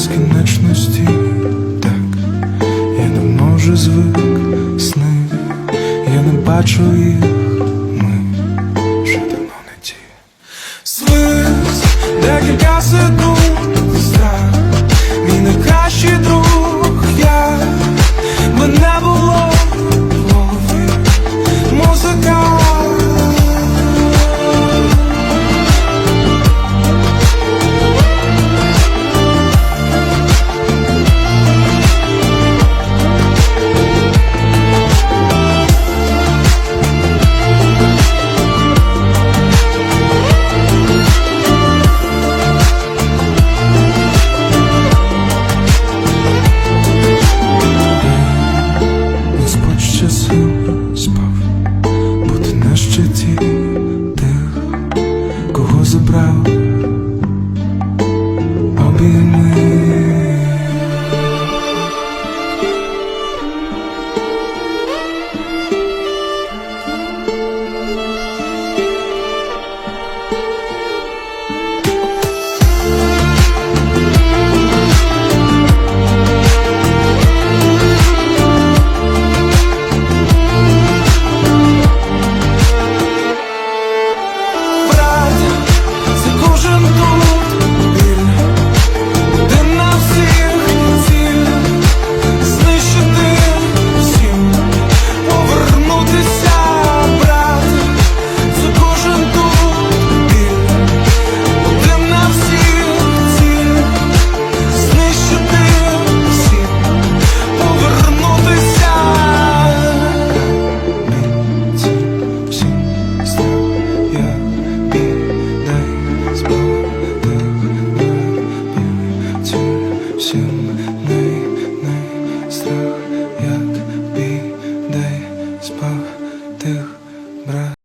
безкінечності, так, я давно вже звик сни, я не бачу їх, ще спав, бути на щиті тих, кого забрав обійм.